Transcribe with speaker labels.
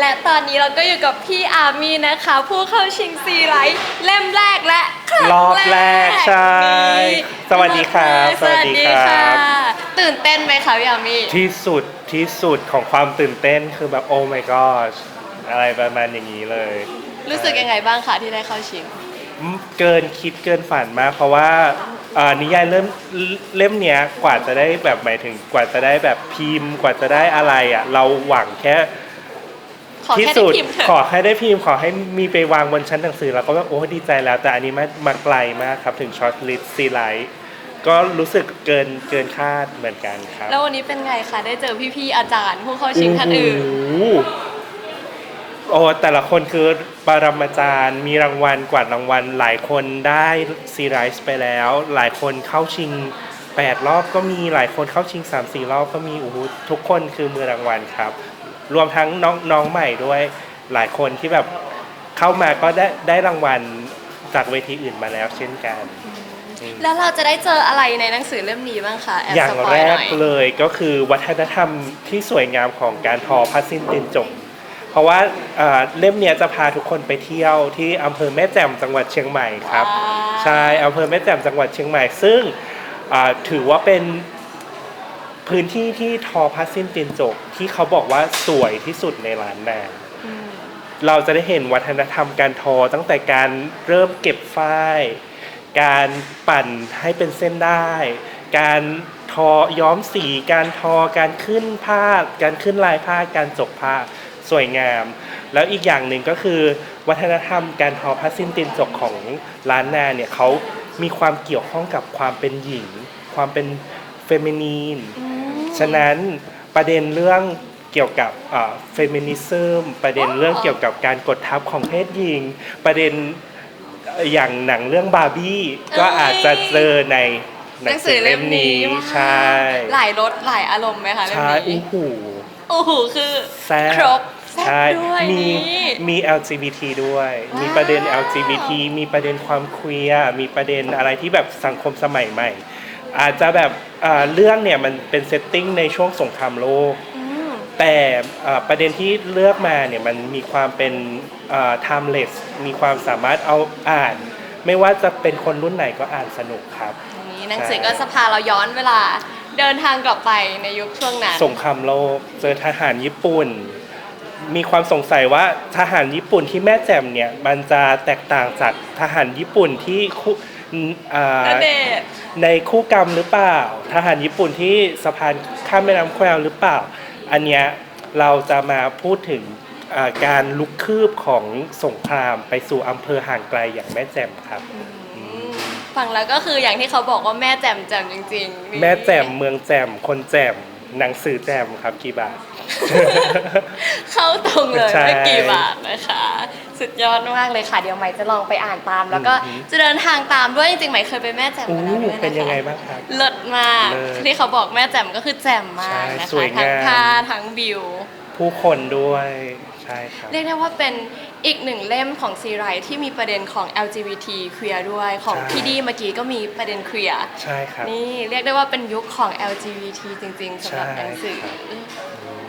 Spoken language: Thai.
Speaker 1: และตอนนี้เราก็อยู่กับพี่อาร์มี่นะคะ ผู้เข้าชิงซีไรท์เล่มแรกและครั้ง
Speaker 2: รอบแรกใช่
Speaker 1: นี่
Speaker 2: สวัสดีครับ
Speaker 1: สวัสดี
Speaker 2: สวัสดีครั
Speaker 1: ค่ะ
Speaker 2: บ
Speaker 1: ตื่นเต้นไหมคะพี่อาร์มี่
Speaker 2: ที่สุดที่สุดของความตื่นเต้นคือแบบโอ้ my gosh อะไรประมาณอย่างนี้เลย
Speaker 1: รู้สึกยังไงบ้างคะที่ได้เข้าชิง
Speaker 2: อืมเกินคิดเกินฝันมาก เพราะว่าเอ่อนิยายเล่มเล่มเนี้ยกว่าจะได้แบบหมายถึงกว่าจะได้แบบพิมพ์ กว่าจะได้อะไรอะเราหวังแค่
Speaker 1: ขอ
Speaker 2: ที่
Speaker 1: แค่
Speaker 2: สุ
Speaker 1: ได้
Speaker 2: ด
Speaker 1: พิมพ์เถ
Speaker 2: ขอ
Speaker 1: อะ
Speaker 2: ให้ได้พิมพ์ขอให้มีไปวางบนชั้นหนังสือ แล้วก็ว่าโอ้ดีใจแล้ว แต่อันนี้มามาไกลมากครับ ถึงช็อตลิสต์ซีไลท์ก็รู้สึกเกินเกินคาดเหมือนกันครับ
Speaker 1: แล้ววันนี้เป็นไงคะได้เจอพี่ๆอาจารย์ผู้เข้าชิงท่านอื่น
Speaker 2: โโหโอ้แต่ละคนคือปรมาจารย์มีรางวัลกวาดรางวัล หลายคนได้ซีไรส์ไปแล้ว หลายคนเข้าชิง 8 รอบก็มีหลายคนเข้าชิง 3-4 รอบก็มีโอ้โหทุกคนคือมือรางวัลครับ รวมทั้งน้องน้องใหม่ด้วยหลายคนที่แบบเข้ามาก็ได้ได้รางวัลจากเวทีอื่นมาแล้วเช่นกัน
Speaker 1: แล้วเราจะได้เจออะไรในหนังสือเล่มนี้บ้างคะแอบ
Speaker 2: อย่าง
Speaker 1: สปอ
Speaker 2: แร
Speaker 1: ยห
Speaker 2: ก
Speaker 1: น่อย
Speaker 2: เลยก็คือวัฒนธรรมที่สวยงามของการทอผ้าสิ้นตีนจกเพราะว่าเอ่อเล่มเนี้ยจะพาทุกคนไปเที่ยวที่อำเภอแม่แจ่มจังหวัดเชียงใหม่ครับ
Speaker 1: ว้าว
Speaker 2: ใช่อำเภอแม่แจ่มจังหวัดเชียงใหม่ ซึ่งอ่าถือว่าเป็น พื้นที่ที่ทอผ้าสิ้นตีนจกที่เขาบอกว่าสวยที่สุดในล้านนา
Speaker 1: อืม
Speaker 2: เราจะได้เห็นวัฒนธรรมการทอตั้งแต่การเริ่มเก็บฝ้าย การปั่นให้เป็นเส้นได้ การทอย้อมสี การทอการขึ้นผ้าการขึ้นลายผ้าการจกผ้าสวยงาม แล้วอีกอย่างหนึ่งก็คือ วัฒนธรรมการทอผ้าสิ้นตีนจกของล้านนาเนี่ยเขามีความเกี่ยวข้องกับความเป็นหญิง ความเป็นเฟมินีน
Speaker 1: อืม
Speaker 2: ฉะนั้นประเด็นเรื่องเกี่ยวกับเฟมินิซึมประเด็นเรื่องเกี่ยวกับการกดทับของเพศหญิง ประเด็นเอ่ออย่างหนังเรื่องบาร์บี้ก็
Speaker 1: เอ้ย
Speaker 2: อาจจะเจอในห
Speaker 1: ห
Speaker 2: นั
Speaker 1: นั
Speaker 2: ง
Speaker 1: ง
Speaker 2: สื
Speaker 1: สื
Speaker 2: อ
Speaker 1: อ
Speaker 2: เล่
Speaker 1: เล่
Speaker 2: ม
Speaker 1: ม
Speaker 2: นี้
Speaker 1: นี้
Speaker 2: ใช่
Speaker 1: หลายรสหลายอารมณ์ไหมคะเล่ม
Speaker 2: ใช่
Speaker 1: นี้
Speaker 2: อู้หู
Speaker 1: โอ้โหคือ
Speaker 2: แซ่บ
Speaker 1: ครบแซ่
Speaker 2: ใช่
Speaker 1: บด้วย
Speaker 2: มี
Speaker 1: นี่
Speaker 2: มี LGBT ด้วย
Speaker 1: ว้าว
Speaker 2: มีประเด็น LGBT มีประเด็นความเคลียร์มีประเด็นอะไรที่แบบสังคมสมัยใหม่ อาจจะแบบอ่าเรื่องเนี่ยมันเป็นเซตติ้งในช่วงสงครามโลก
Speaker 1: อืม
Speaker 2: แต่เอ่อประเด็นที่เลือกมาเนี่ยมันมีความเป็นเอ่อ timeless มีความสามารถเอาอ่าน ไม่ว่าจะเป็นคนรุ่นไหนก็อ่านสนุกครับ
Speaker 1: อย่างนี้หนังสือก็จะพาเราย้อนเวลาเดินทางกลับไปในยุคช่วงนั้น
Speaker 2: สงครามโลกเจอทหารญี่ปุ่น มีความสงสัยว่าทหารญี่ปุ่นที่แม่แจ่มเนี่ยมันจะแตกต่างจากทหารญี่ปุ่นที่ คู่อ่า
Speaker 1: ณเดชน์
Speaker 2: ในคู่กรรมหรือเปล่า ทหารญี่ปุ่นที่สะพานข้ามแม่น้ำแควหรือเปล่า อันเนี้ยเราจะมาพูดถึงอ่าการลุกคืบของสงครามไปสู่อำเภอห่างไกลอย่างแม่แจ่มครับ
Speaker 1: อืมฟังแล้วก็คืออย่างที่เขาบอกว่าแม่แจ่มแจ่มจริงๆนี่
Speaker 2: แม่แจ่มเมืองแจ่มคนแจ่มหนังสือแจ่มครับกี่บาท
Speaker 1: เข้าตรงเลย
Speaker 2: ใช่
Speaker 1: ไม่กี่บาทนะคะ สุดยอดมากเลยค่ะ เดี๋ยวใหม่จะลองไปอ่านตาม แล้วก็
Speaker 2: อือหือ
Speaker 1: จะเดินทางตามด้วยจริงๆใหม่เคยไปแม่แจ่ม
Speaker 2: อู้
Speaker 1: มาแล้วด้วยนะคะ
Speaker 2: เป็นยังไงบ้างครับ
Speaker 1: เลิศมาก
Speaker 2: เลิศ
Speaker 1: ที่เขาบอกแม่แจ่มก็คือแจ่มมาก
Speaker 2: ใช่
Speaker 1: นะ
Speaker 2: ส
Speaker 1: คะ
Speaker 2: วยงาม
Speaker 1: ทั้งผ้าทั้งบิว
Speaker 2: ผู้คนด้วยใช่ครับ
Speaker 1: เรียกได้ว่าเป็นอีกหนึ่งเล่มของซีไรท์ที่มีประเด็นของ LGBT เคลียร์ด้วยของ
Speaker 2: ใช่
Speaker 1: พี่ดีเมื่อกี้ก็มีประเด็นเคลียร์
Speaker 2: ใช่ครับ
Speaker 1: นี่เรียกได้ว่าเป็นยุคของ LGBT จริงๆสำหรับหนังสือ
Speaker 2: ใช่ครับ
Speaker 1: อืม